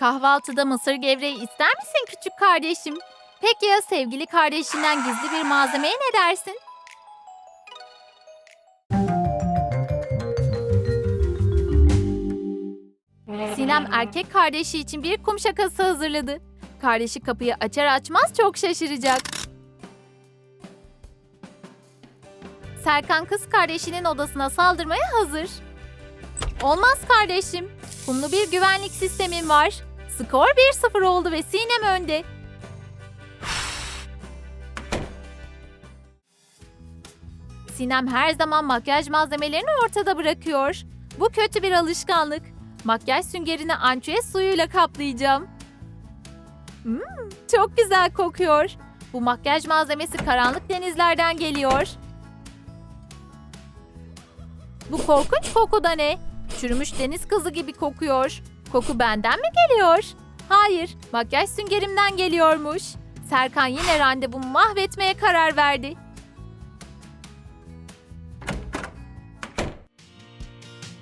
Kahvaltıda mısır gevreği ister misin küçük kardeşim? Peki ya sevgili kardeşinden gizli bir malzemeye ne dersin? Sinem erkek kardeşi için bir kum şakası hazırladı. Kardeşi kapıyı açar açmaz çok şaşıracak. Serkan kız kardeşinin odasına saldırmaya hazır. Olmaz kardeşim. Kumlu bir güvenlik sistemim var. Skor 1-0 oldu ve Sinem önde. Sinem her zaman makyaj malzemelerini ortada bırakıyor. Bu kötü bir alışkanlık. Makyaj süngerini ançüez suyuyla kaplayacağım. Hmm, çok güzel kokuyor. Bu makyaj malzemesi karanlık denizlerden geliyor. Bu korkunç koku da ne? Çürümüş deniz kızı gibi kokuyor. Koku benden mi geliyor? Hayır, makyaj süngerimden geliyormuş. Serkan yine randevumu mahvetmeye karar verdi.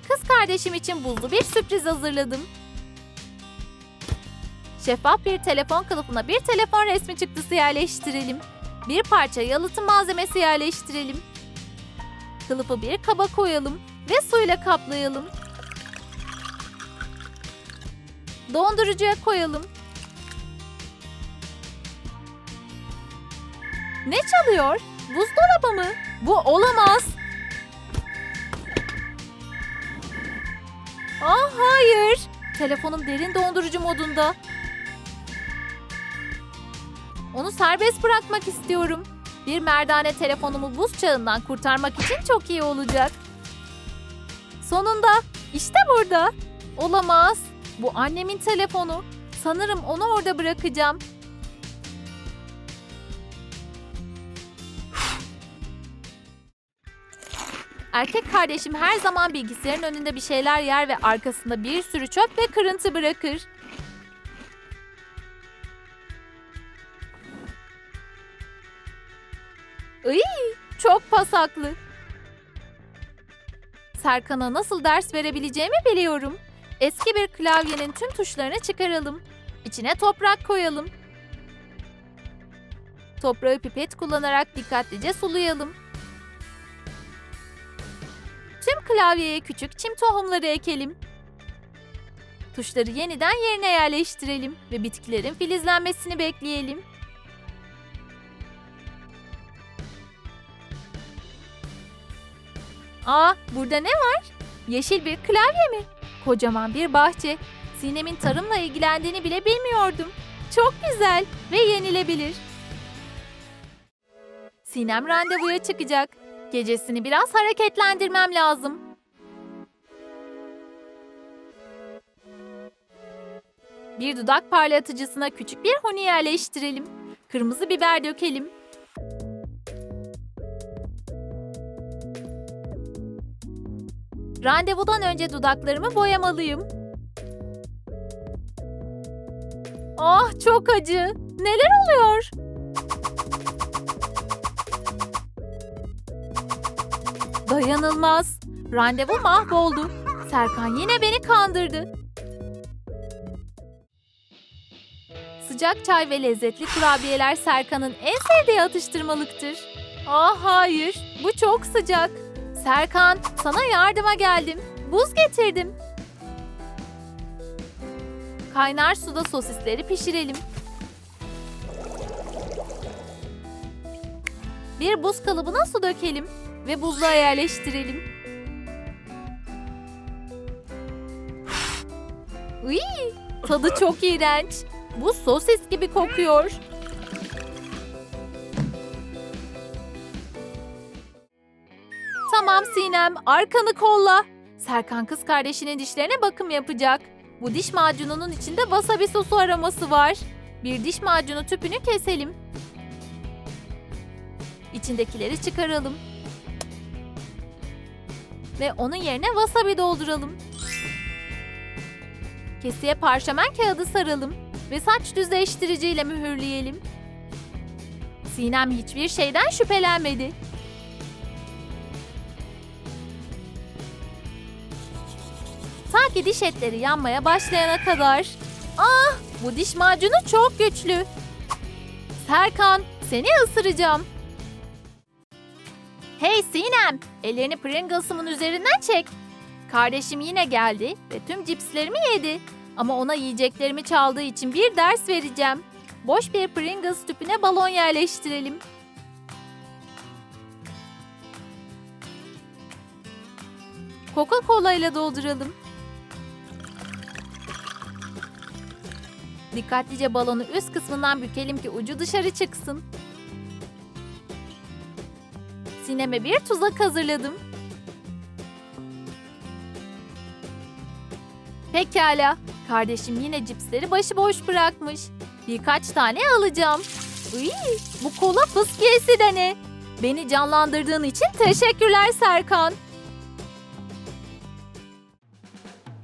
Kız kardeşim için buzlu bir sürpriz hazırladım. Şeffaf bir telefon kılıfına bir telefon resmi çıktısı yerleştirelim. Bir parça yalıtım malzemesi yerleştirelim. Kılıfı bir kaba koyalım ve suyla kaplayalım. Dondurucuya koyalım. Ne çalıyor? Buzdolabı mı? Bu olamaz. Ah hayır. Telefonum derin dondurucu modunda. Onu serbest bırakmak istiyorum. Bir merdane telefonumu buz çağından kurtarmak için çok iyi olacak. Sonunda işte burada. Olamaz. Bu annemin telefonu. Sanırım onu orada bırakacağım. Erkek kardeşim her zaman bilgisayarın önünde bir şeyler yer ve arkasında bir sürü çöp ve kırıntı bırakır. Iy, çok pasaklı. Serkan'a nasıl ders verebileceğimi biliyorum. Eski bir klavyenin tüm tuşlarını çıkaralım. İçine toprak koyalım. Toprağı pipet kullanarak dikkatlice sulayalım. Tüm klavyeye küçük çim tohumları ekelim. Tuşları yeniden yerine yerleştirelim ve bitkilerin filizlenmesini bekleyelim. Aa, burada ne var? Yeşil bir klavye mi? Kocaman bir bahçe. Sinem'in tarımla ilgilendiğini bile bilmiyordum. Çok güzel ve yenilebilir. Sinem randevuya çıkacak. Gecesini biraz hareketlendirmem lazım. Bir dudak parlatıcısına küçük bir huni yerleştirelim. Kırmızı biber dökelim. Randevudan önce dudaklarımı boyamalıyım. Ah çok acı. Neler oluyor? Dayanılmaz. Randevu mahvoldu. Serkan yine beni kandırdı. Sıcak çay ve lezzetli kurabiyeler Serkan'ın en sevdiği atıştırmalıktır. Ah hayır, bu çok sıcak. Serkan, sana yardıma geldim. Buz getirdim. Kaynar suda sosisleri pişirelim. Bir buz kalıbına su dökelim ve buzluğa yerleştirelim. Uy, tadı çok iğrenç. Bu sosis gibi kokuyor. Tamam Sinem, arkanı kolla. Serkan kız kardeşinin dişlerine bakım yapacak. Bu diş macununun içinde wasabi sosu aroması var. Bir diş macunu tüpünü keselim. İçindekileri çıkaralım. Ve onun yerine wasabi dolduralım. Kesiye parşömen kağıdı saralım ve saç düzleştiriciyle mühürleyelim. Sinem hiçbir şeyden şüphelenmedi. Ta diş etleri yanmaya başlayana kadar. Ah, bu diş macunu çok güçlü. Serkan, seni ısıracağım. Hey Sinem, ellerini Pringles'ımın üzerinden çek. Kardeşim yine geldi ve tüm cipslerimi yedi. Ama ona yiyeceklerimi çaldığı için bir ders vereceğim. Boş bir Pringles tüpüne balon yerleştirelim. Coca-Cola ile dolduralım. Dikkatlice balonu üst kısmından bükelim ki ucu dışarı çıksın. Sineme bir tuzak hazırladım. Pekala. Kardeşim yine cipsleri başıboş bırakmış. Birkaç tane alacağım. Uy, bu kola fıskiyesi de ne? Beni canlandırdığın için teşekkürler Serkan.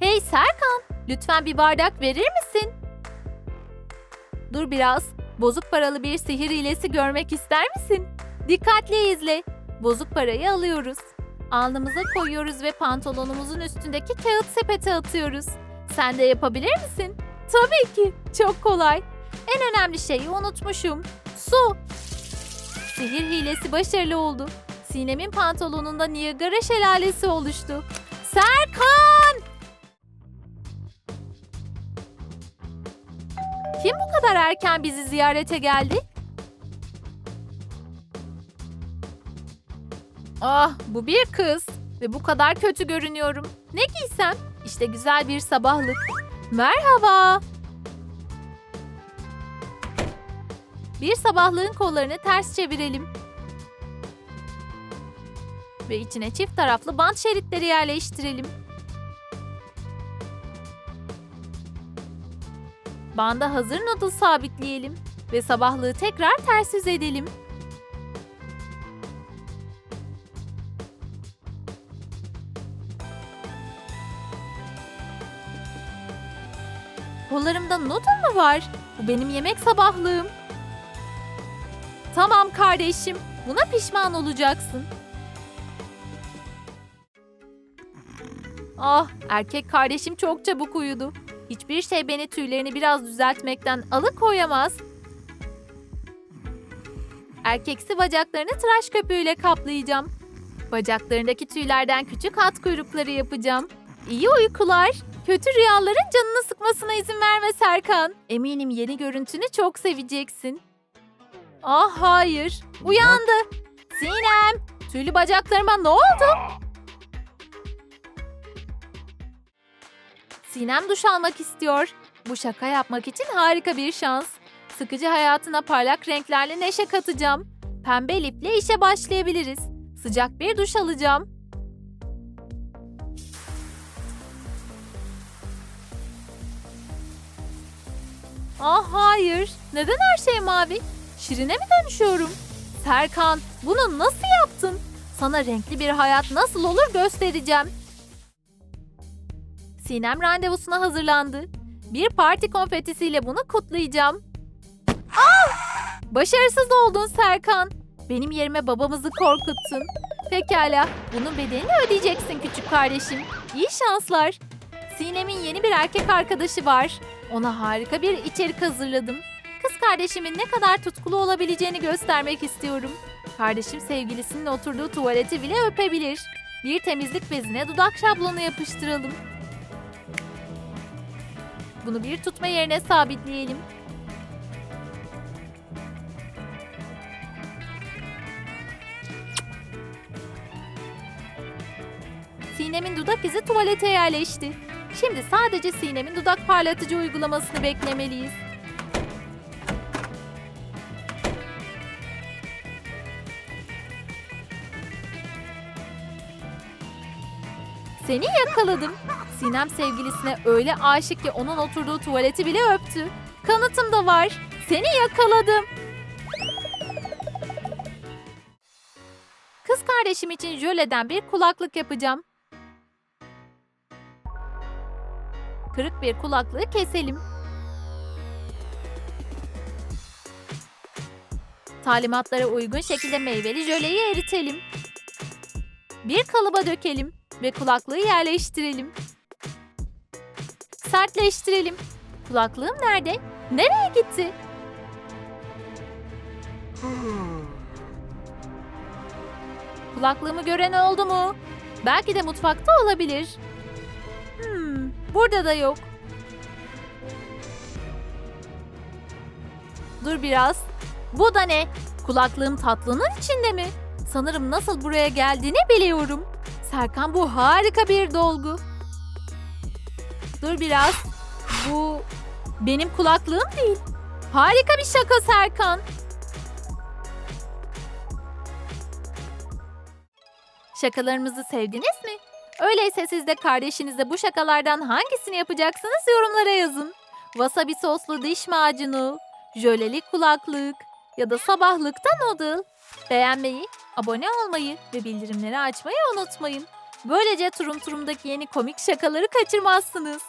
Hey Serkan, lütfen bir bardak verir misin? Dur biraz. Bozuk paralı bir sihir hilesi görmek ister misin? Dikkatli izle. Bozuk parayı alıyoruz. Alnımıza koyuyoruz ve pantolonumuzun üstündeki kağıt sepete atıyoruz. Sen de yapabilir misin? Tabii ki. Çok kolay. En önemli şeyi unutmuşum. Su. Sihir hilesi başarılı oldu. Sinem'in pantolonunda Niagara şelalesi oluştu. Serkan! Kim bu kadar erken bizi ziyarete geldi? Ah, bu bir kız ve bu kadar kötü görünüyorum. Ne giysem? İşte güzel bir sabahlık. Merhaba. Bir sabahlığın kollarını ters çevirelim. Ve içine çift taraflı bant şeritleri yerleştirelim. Banda hazır noodle sabitleyelim ve sabahlığı tekrar ters yüz edelim. Kollarımda noodle mu var? Bu benim yemek sabahlığım. Tamam kardeşim, buna pişman olacaksın. Ah, erkek kardeşim çok çabuk uyudu. Hiçbir şey beni tüylerini biraz düzeltmekten alıkoyamaz. Erkeksi bacaklarını tıraş köpüğüyle kaplayacağım. Bacaklarındaki tüylerden küçük at kuyrukları yapacağım. İyi uykular. Kötü rüyaların canını sıkmasına izin verme Serkan. Eminim yeni görüntünü çok seveceksin. Ah hayır. Uyandı. Sinem. Tüylü bacaklarıma ne oldu? Sinem duş almak istiyor. Bu şaka yapmak için harika bir şans. Sıkıcı hayatına parlak renklerle neşe katacağım. Pembe liple işe başlayabiliriz. Sıcak bir duş alacağım. Ah hayır. Neden her şey mavi? Şirine mi dönüşüyorum? Serkan, bunu nasıl yaptın? Sana renkli bir hayat nasıl olur göstereceğim. Sinem randevusuna hazırlandı. Bir parti konfetisiyle bunu kutlayacağım. Ah! Başarısız oldun Serkan. Benim yerime babamızı korkuttun. Pekala, bunun bedelini ödeyeceksin küçük kardeşim. İyi şanslar. Sinem'in yeni bir erkek arkadaşı var. Ona harika bir içerik hazırladım. Kız kardeşimin ne kadar tutkulu olabileceğini göstermek istiyorum. Kardeşim sevgilisinin oturduğu tuvaleti bile öpebilir. Bir temizlik bezine dudak şablonu yapıştıralım. Bunu bir tutma yerine sabitleyelim. Sinem'in dudak izi tuvalete yerleşti. Şimdi sadece Sinem'in dudak parlatıcı uygulamasını beklemeliyiz. Seni yakaladım. Sinem sevgilisine öyle aşık ki onun oturduğu tuvaleti bile öptü. Kanıtım da var. Seni yakaladım. Kız kardeşim için jöleden bir kulaklık yapacağım. Kırık bir kulaklığı keselim. Talimatlara uygun şekilde meyveli jöleyi eritelim. Bir kalıba dökelim ve kulaklığı yerleştirelim. Sertleştirelim. Kulaklığım nerede? Nereye gitti? Kulaklığımı gören oldu mu? Belki de mutfakta olabilir. Hmm, burada da yok. Dur biraz. Bu da ne? Kulaklığım tatlının içinde mi? Sanırım nasıl buraya geldiğini biliyorum. Serkan bu harika bir dolgu. Dur biraz. Bu benim kulaklığım değil. Harika bir şaka Serkan. Şakalarımızı sevdiniz mi? Öyleyse siz de kardeşinize bu şakalardan hangisini yapacaksınız yorumlara yazın. Wasabi soslu diş macunu, jöleli kulaklık ya da sabahlıkta noodle. Beğenmeyi, abone olmayı ve bildirimleri açmayı unutmayın. Böylece Turum Turum'daki yeni komik şakaları kaçırmazsınız.